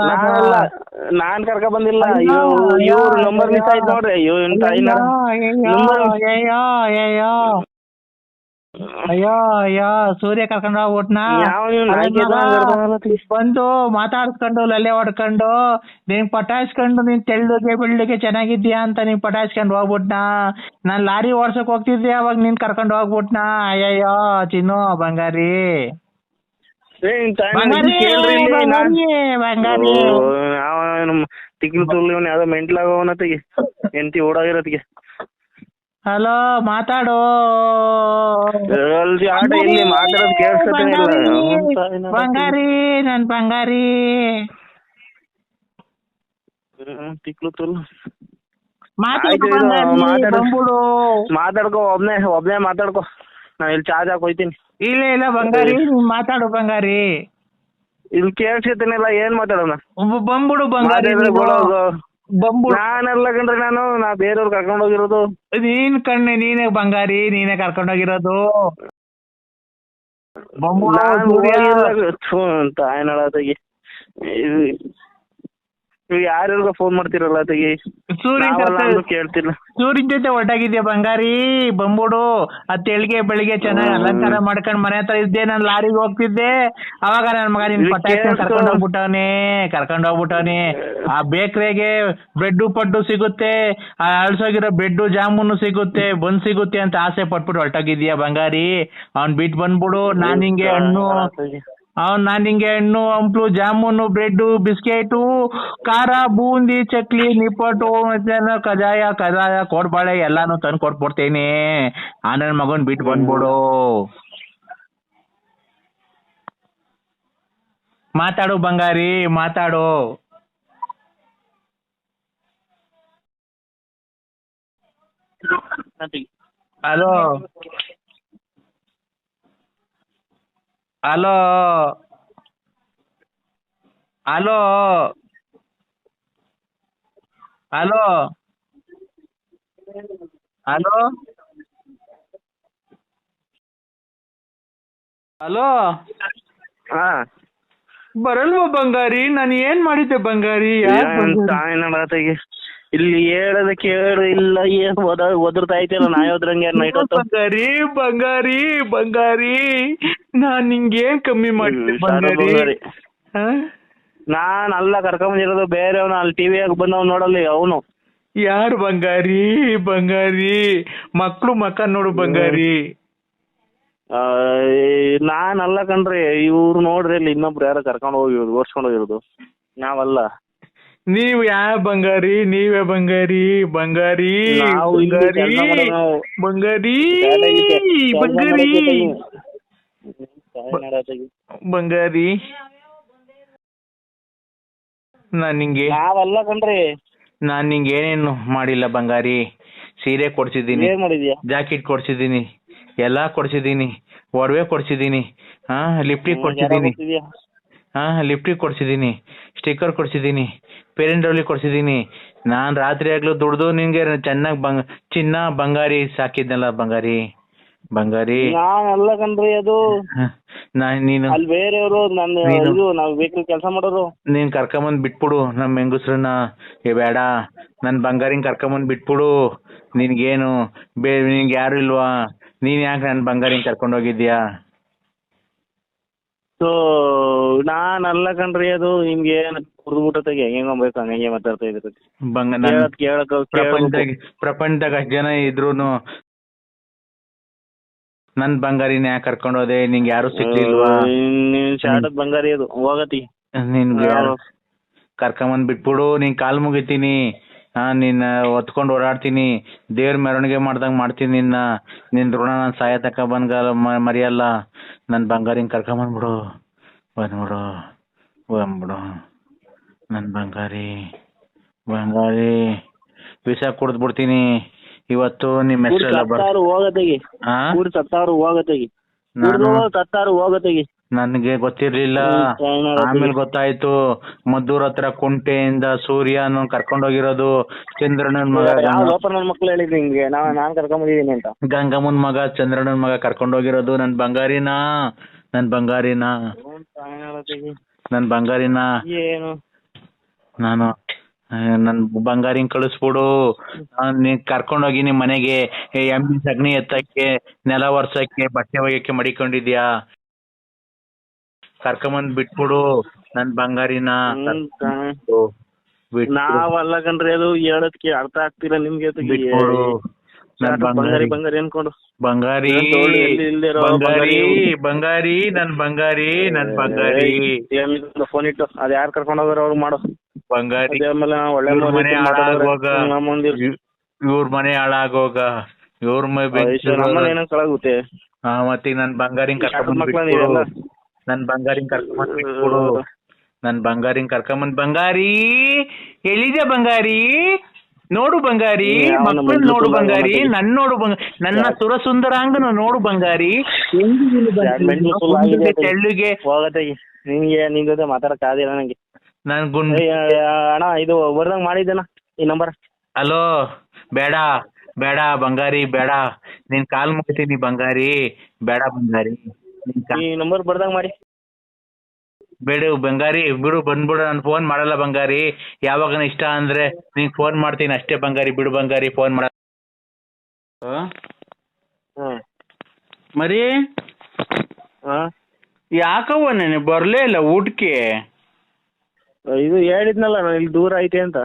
ನಾನಲ್ಲ ನಾನ್ ಕರ್ಕ ಬಂದಿಲ್ಲ. ಅಯ್ಯೋ, ಇವ್ರು ನಂಬರ್ ಮಿಸ್ ಆಯ್ತು ನೋಡ್ರಿ. ಅಯ್ಯೋ ಇವ್ನ್ ತಾಯಿನ ನಂಬರ್ ಅಯ್ಯೋ ಅಯ್ಯೋ. ಅಯ್ಯೋ ಅಯ್ಯೋ ಸೂರ್ಯ ಕರ್ಕೊಂಡು ಹೋಗ್ಬಿಟ್ನ. ಬಂದು ಮಾತಾಡ್ಸ್ಕೊಂಡು ಲಲ್ಲೆ ಹೊಡ್ಕೊಂಡು ನೀನ್ ಪಟಾಯಿಸ್ಕೊಂಡು ನೀನ್ ತೆಳ್ಳಗೆ ಬೆಳ್ಳಗೆ ಚೆನ್ನಾಗಿದ್ಯಾ ಅಂತ ನೀನ್ ಪಟಾಯಿಸ್ಕೊಂಡು ಹೋಗ್ಬಿಟ್ನಾ ನಾನ್ ಲಾರಿ ಓಡ್ಸಕ್ ಹೋಗ್ತಿದ್ದೆ ಅವಾಗ ನೀನ್ ಕರ್ಕೊಂಡು ಹೋಗ್ಬಿಟ್ನಾ ಅಯ್ಯಯ್ಯೋ ಚಿನ್ನು ಬಂಗಾರಿ. ಬಂಗಾರಿ ತಿಕ್ಲು ಇವ್ನು ಯಾವ್ದೋ ಮೆಂಟ್ಲ್ ಎಂತಿ ಓಡಾಗಿರತ್ತಿಗೆ ಹಲೋ ಮಾತಾಡೋ. ಜಲ್ದಿ ಆಟ ಇಲ್ಲಿ ಮಾತಾಡೋದು ಕೇಳಿಸ್ಕೊತಾನೆ ಇಲ್ಲ. ಅವ್ನ್ ತಾಯಿನ ಬಂಗಾರಿ ನನ್ ಬಂಗಾರಿ. ಹ್ಮ್, ತಿಕ್ಲು ತುಳ್ಳು ಮಾತಾಡು ಆಯ್ತು, ಇದು ಬಂಗಾರಿ ಮಾತಾಡು. ಬಂದ್ಬಿಡು ಮಾತಾಡ್ಕೋ ಒಬ್ನೇ ಒಬ್ನೇ ಮಾತಾಡ್ಕೋ. ನಾ ಇಲ್ಲಿ ಚಾರ್ಜ್ ಹಾಕ್ ಹೋಯ್ತೀನಿ. ಇಲ್ಲ ಇಲ್ಲ ಬಂಗಾರಿ ನೀನ್ ಮಾತಾಡು ಬಂಗಾರಿ. ಇಲ್ಲಿ ಕೇಳಿಸ್ಕೊತಾನಿಲ್ಲ ಏನ್ ಮಾತಾಡೋಣ? ಒಬ್ಬ ಬಂದ್ಬಿಡು ಬಂಗಾರಿ ಮಾತಾಡಿದ್ರೆ ನೀನು. ಗೋಳೋದು. ಬಂದ್ಬಿಡು ನಾನಲ್ಲ ಕಣ್ರಿ ನಾನು ನಾ ಬೇರೆಯವ್ರು ಕರ್ಕೊಂಡು ಹೋಗಿರೋದು. ನೀನ್ ಕಣ್ಣೆ ನೀನೇ ಬಂಗಾರಿ ನೀನೇ ಕರ್ಕೊಂಡ್ ಹೋಗಿರೋದು? ನಾನ್ ಅಂತ ಹೋಗಿಲ್ಲ. ಥು, ತಾಯಿನಳ ತೆಗಿ ನೀವು ಯಾರ್ಯಾರಿಗೋ ಫೋನ್ ಮಾಡ್ತಿರಲ್ಲ ತೆಗಿ ಸೂರ್ಯ ನಾವೆಲ್ಲ ಕರ್ಕ- ಅಂದ್ರೂ ಕೇಳ್ತಿಲ್ಲ. ಸೂರ್ಯನ್ ಜೊತೆ ಒಟ್ಟಾಗಿದ್ಯಾ ಬಂಗಾರಿ? ಬಂಬುಡು. ಆ ತೆಳ್ಗೆ ಬೆಳಿಗ್ಗೆ ಚೆನ್ನಾಗಿ ಅಲಂಕಾರ ಮಾಡ್ಕೊಂಡ್ ಮನೆ ಹತ್ರ ಇದ್ದೆ ನಾನ್ ಲಾರಿಗೆ ಹೋಗ್ತಿದ್ದೆ. ಅವಾಗ ನನ್ ಮಗ ನಿನ್ ಇಲ್ಲಿ ಪಟಾಕಿ. ಕರ್ಕೊಂಡ್ ಹೋಗ್ಬಿಟ್ಟವನೆ ಕರ್ಕೊಂಡ್ ಹೋಗ್ಬಿಟ್ಟವನೆ. ಆ ಬೇಕ್ರಿಗೆ ಬ್ರೆಡ್ ಪಡ್ಡು ಸಿಗುತ್ತೆ. ಆ ಅಳ್ಸೋಗಿರೋ ಬ್ರೆಡ್ ಜಾಮೂನು ಸಿಗುತ್ತೆ ಬನ್ ಸಿಗುತ್ತೆ ಅಂತ ಆಸೆ ಪಟ್ಬಿಟ್ಟು ಹೊರಟೋಗಿದ್ಯಾ ಬಂಗಾರಿ? ಅವ್ನ್ ಬಿಟ್ ಬಂದ್ಬಿಡು. ನಾನ್ ಹಿಂಗೆ ಹಣ್ಣು ನಾನ್ ನಿಂಗೆ ಹಣ್ಣು ಹಂಪ್ಲು ಜಾಮೂನು ಬ್ರೆಡ್ ಬಿಸ್ಕೆಟು ಖಾರ ಬೂಂದಿ ಚಕ್ಲಿ ನಿಪ್ಪಟ್ಟು ಮತ್ತೆ ಕಜಾಯ ಕಜಾಯ ಕೋಡ್ಬಾಳೆ ಎಲ್ಲಾನು ತಂದು ಕೊಟ್ಬಿಡ್ತೀನಿ. ಆ ನನ್ನ ಮಗನ್ ಬಿಟ್ಟು ಬಂದ್ಬಿಡು. ಮಾತಾಡು ಬಂಗಾರಿ ಮಾತಾಡು. Hello. Hello hello hello hello hello ಹಾ. ಬರಲ್ವಾ ಬಂಗಾರಿ? ನಾನು ಏನ್ ಮಾಡಿದ್ದೆ ಬಂಗಾರಿ? ಯಾಕ್ ಬಂಗಾರಿ? ಇಲ್ಲಿ ಹೇಳದ ಕೇಳು ಇಲ್ಲ ಏನ್ ಒದ ಒದರ್ತಾ ಐತಿಲ್ಲ ನಾಯಿ ನೈಟ್ ಹೊತ್ತು? ಬಂಗಾರಿ ಬಂಗಾರಿ ಬಂಗಾರಿ. ನಾನ್ ನಿಂಗೇನ್ ಕಮ್ಮಿ ಮಾಡ್ತೀನಿ ಬಂಗಾರಿ? ನಾನ್ ಅಲ್ಲ ಕರ್ಕೊಂಬಂದಿರೋದು ಅವ್ನ ಅಲ್ಲಿ ಟಿವಿಯಾಗ ಬಂದವ್ ನೋಡಲ್ಲಿ ಅವನು. ಯಾರು ಬಂಗಾರಿ ಬಂಗಾರಿ? ಮಕ್ಳು ಮಕ ನೋಡು ಬಂಗಾರಿ. ನಾನ್ ಅಲ್ಲ ಕಣ್ರಿ ಇವ್ರು ನೋಡ್ರಿ ಇಲ್ಲಿ ಇನ್ನೊಬ್ರು ಯಾರೋ ಕರ್ಕೊಂಡು ಹೋಗಿ ಓಡ್ಸ್ಕೊಂಡು ಹೋಗಿರೋದು. ನಾವಲ್ಲ. ನೀವ್ ಯಾವ ಬಂಗಾರಿ ನೀವೇ ಬಂಗಾರಿ ಬಂಗಾರಿ ನಾವು ಇಲ್ಲಿ ಬಂಗಾರಿ ಕೆಲ್ಸ ಮಾಡೋದು ನಾವು. ಬಂಗಾರಿ ಬಂಗಾರಿ. ಬಂಗಾರಿ. ನಾನ್ ನಿಂಗೆ ನಾವಲ್ಲ ಕಣ್ರಿ? ನಾನ್ ನಿಂಗೆ ಏನೇನು ಮಾಡಿಲ್ಲ ಬಂಗಾರಿ. ಸೀರೆ ಕೊಡ್ಸಿದ್ದೀನಿ ಏನ್ ಮಾಡಿದ್ಯಾ? ಜಾಕೆಟ್ ಕೊಡ್ಸಿದ್ದೀನಿ ಎಲ್ಲಾ ಕೊಡ್ಸಿದ್ದೀನಿ ಒಡವೆ ಕೊಡ್ಸಿದ್ದೀನಿ ಹಾ ಲಿಪ್ಟಿಕ್ ಕೊಡ್ಸಿದ್ದೀನಿ ಹಾ ಲಿಪ್ಟಿಕ್ ಕೊಡ್ಸಿದ್ದೀನಿ. ಸ್ಟಿಕ್ಕರ್ ಕೊಡ್ಸಿದ್ದೀನಿ ಪೇರೆಂಟ್ ಕೊಡ್ಸಿದ್ದೀನಿ. ನಾನ್ ರಾತ್ರಿ ಆಗ್ಲೂ ದುಡ್ದು ನಿಮಗೆ ಚೆನ್ನಾಗಿ ಬಂಗ ಚಿನ್ನ ಬಂಗಾರಿ ಸಾಕಿದ್ನಲ್ಲ ಬಂಗಾರಿ? ಬಂಗಾರಿ? ನಾನಲ್ಲ ಕಣ್ರಿ ಅದು. ಹ, ನಾ ನೀನು ಅಲ್ಲಿ ಬೇರೆಯವರು ನನ್ನ ನೀನು- ಇದು ನಾವ್ ಬೇಕ್ರಿ ಕೆಲಸ ಮಾಡೋರು. ನೀನು ಕರ್ಕೊಂಬಂದು ಬಿಟ್ಬಿಡು ನಮ್ ಹೆಂಗಸ್ರನ್ನ. ಏ ಬೇಡ ನನ್ ಬಂಗಾರಿನ್ ಕರ್ಕೊಂಬಂದು ಬಿಟ್ಬಿಡು. ನಿನ್ಗೇನು ಬೇ ನಿನ್ಗೆ ಯಾರು ಇಲ್ವಾ? ನೀನ್ ಯಾಕೆ ನನ್ ಬಂಗಾರಿನ್ ಕರ್ಕೊಂಡ್ ಹೋಗಿದ್ಯಾ ಸೊ ನಾನಲ್ಲ ಕಣ್ರಿ ಅದು ನಿಮ್ಗೆ ಕುರ್ದು ಕುಡ್ದ್ಬಿಟ್ಟತಾಗೆ ಹೆಂಗ್ ಬೇಕು ಹಂಗೆ ಮಾತಾಡ್ತಾ ಇದ್ರಿ ಬಂಗ ನನ್ ಕೇಳಕ್ ಪ್ರಪಂಚದಾಗ ಪ್ರಪಂಚದಾಗ ಅಷ್ಟ್ ಜನ ಇದ್ರೂನು ನನ್ ಬಂಗಾರಿನ ಯಾಕೆ ಕರ್ಕೊಂಡ್ ಹೋದೆ ನಿಂಗೆ ಯಾರು ಸಿಗ್ಲಿಲ್ವಾ ನೀನ್ ಶಾಟದ್ ಬಂಗಾರಿ ಅದು ಹೋಗತಿ. ನಿನ್ಗೆ ಕರ್ಕೊಂಬಂದ್ ಬಿಟ್ಬಿಡು ನೀನ್ ಕಾಲ್ ಮುಗಿತೀನಿ. ಹಾ ನಿನ್ನ ಹೊತ್ಕೊಂಡ್ ಓಡಾಡ್ತೀನಿ. ದೇವ್ರ ಮೆರವಣಿಗೆ ಮಾಡ್ದಂಗ್ ಮಾಡ್ತೀನಿ ನಿನ್ನ. ನಿನ್ ಋಣ ನಾನ್ ಸಾಯ ತಕ ಬಂದ್ಗಾಲ ಮ- ಮರಿಯಲ್ಲ. ನನ್ ಬಂಗಾರಿನ್ ಕರ್ಕೊಂಬಂದ್ಬಿಡು ಬಂದ್ಬಿಡು. ಬಂದ್ಬಿಡು. ನನ್ ಬಂಗಾರಿ. ಬಂಗಾರಿ. ವಿಷ ಕುಡ್ದ್ ಬಿಡ್ತೀನಿ ಇವತ್ತು ನಿಮ್ಮ ಹೆಸರೆಲ್ಲ ಎಲ್ಲಾ ಸತ್ತಾರು ಹೋಗತೆಗಿ. ಹಾ ಊರ್ ಸತ್ತಾರು ನಾನು? ಸತ್ತಾರು ಹೋಗತೆಗಿ. ನನ್ಗೆ ಗೊತ್ತಿರ್ಲಿಲ್ಲ. ಆಮೇಲೆ ಗೊತ್ತಾಯ್ತು. ಮದ್ದೂರ್ ಹತ್ರ ಕುಂಟೆಯಿಂದ ಸೂರ್ಯನು ಕರ್ಕೊಂಡೋಗಿರೋದು ಚಂದ್ರಣ್ಣನ್ ಮಗ ಯಾವ ಗಂಗ- ಲೋಪರ್ ನನ್ನ ಮಕ್ಳು ಹೇಳಿದ್ರು ನಿಮ್ಗೆ? ನಾ ನಾನ್ ಕರ್ಕೊಂಬಂದಿದೀನಿ ಅಂತ. ಗಂಗಮ್ಮನ್ ಮಗ ಚಂದ್ರಣ್ಣನ್ ಮಗ ಕರ್ಕೊಂಡೋಗಿರೋದು ನನ್ ಬಂಗಾರಿನ? ನನ್ ಬಂಗಾರಿನ? ನನ್ ಬಂಗಾರಿನ? ಏನು? ನಾನು ಆ, ನನ್ ಬಂಗಾರಿನ ಕಳಿಸ್ಬಿಡು. ನೀ ನೀನ್ ಕರ್ಕೊಂಡೋಗಿ ನಿಮ್ ಮನೆಗೆ ಎಮ್ಮಿ ಸಗಣಿ ಎತ್ತಕ್ಕೆ ನೆಲ ಒರ್ಸಕ್ಕೆ ಬಟ್ಟೆ ಒಗ್ಯಕ್ಕೆ ಮಡಿಕೊಂಡಿದ್ಯಾ? ಕರ್ಕೊಂಬಂದ್ ಬಿಟ್ಬಿಡು ನನ್ ಬಂಗಾರಿನ. ತಾನೆ. ಬಿಟ್ಬಿಡು. ನಾವಲ್ಲ ಕಣ್ರಿ ಅದು ಹೇಳೋದಕ್ಕೆ ಅರ್ಥ ಆಗ್ತಿಲ್ಲ ನಿಮ್ಗೆ ಅದು. ಬಿಟ್ಬಿಡು. ನನ್ ಬಂಗಾರಿ ಬಂಗಾರಿ ಬಂಗಾರಿ ಅನ್ಕೊಂಡು. ಬಂಗಾರಿ ನನ್ ತೋಳು ಎಲ್ಲಿ ಇಲ್ದೇ ಬಂಗಾರಿ ಬಂಗಾರಿ. ಬಂಗಾರಿ ನನ್ ಬಂಗಾರಿ ನನ್ ಬಂಗಾರಿ. ಫೋನ್ ಇಟ್ಟು. ಅದ್ ಯಾರು ಕರ್ಕೊಂಡ್ ಹೋಗೋರು ಅವ್ರು ಮಾಡೋ. ಬಂಗಾರಿ ಅದೇ ಆಮೇಲೆ ಒಳ್ಳೆ ಇವ್ರ್ ಮನೆ ಹಾಳಾಗೋಗ. ಇವ್- ಇವ್ರ್ ಮನೆ ಹಾಳಾಗೋಗ. ಇವ್ರ ಮನೆ ಏನೋ ಕಳಗುತ್ತೆ. ಹಾ ಮತ್ತೆ ನನ್ ಬಂಗಾರಿ ಕರ್ಕೊಂಡ್ ಮಕ್ಳ. ನನ್ ಬಂಗಾರಿನ್ ಕರ್ಕೊಂಡ್ ಬಿಟ್ಬಿಡು ನನ್ ಬಂಗಾರಿನ್ ಕರ್ಕೊಂಬಂದ್ ಬಂಗಾರಿ ಎಲ್ಲಿದೆ ಬಂಗಾರಿ? ನೋಡು ಬಂಗಾರಿ ಮಕ್ಕಳು ನೋಡು ಬಂಗಾರಿ. ನನ್ ನೋಡು ಬಂಗ ನನ್ನ ಸುರಸುಂದರಾಂಗನ ನೋಡು ಬಂಗಾರಿ. ನೋಡು ಬಂಗಾರಿ? ತೆಳ್ಳಗೆ. ಹೋಗತ್ತೆ ನಿನ್ ಜೊತೆ ಮಾತಾಡಕ್ ಆಗಿಲ್ಲ ನಂಗೆ. ನನ್ ಗುಂಡ್ ಅಣ್ಣ ಇದು ಬರ್ದಂಗ್ ಮಾಡಿದ್ದೇನ? ಈ ನಂಬರ್. ಹಲೋ ಬೇಡ ಬೇಡ ಬಂಗಾರಿ ಬೇಡ. ನಿನ್ ಕಾಲ್ ಮುಗಿತೀನಿ ಬಂಗಾರಿ ಬೇಡ ಬಂಗಾರಿ. ಈ ನಂಬರ್ ಬರ್ದಂಗ್ ಮಾಡಿ. ಬೇಡು ಬಂಗಾರಿ ಬಿಡು ಬಂದ್ಬಿಡು ನಾನು ಫೋನ್ ಮಾಡಲ್ಲ ಬಂಗಾರಿ. ಯಾವಾಗ ಇಷ್ಟ ಅಂದ್ರೆ ನೀನ್ ಫೋನ್ ಮಾಡ್ತೀನಿ ಅಷ್ಟೇ ಬಂಗಾರಿ ಬಿಡು ಬಂಗಾರಿ ಫೋನ್ ಮಾಡ. ಮರಿ? ಹಾ? ಯಾಕವ್ವ ನೆನೆ ಬರ್ಲೇ ಇಲ್ಲ ಊಟಕ್ಕೆ ಇದು ಹೇಳಿದ್ನಲ್ಲ ನಾನು ಇಲ್ಲಿ ದೂರ ಐತೆ ಅಂತ.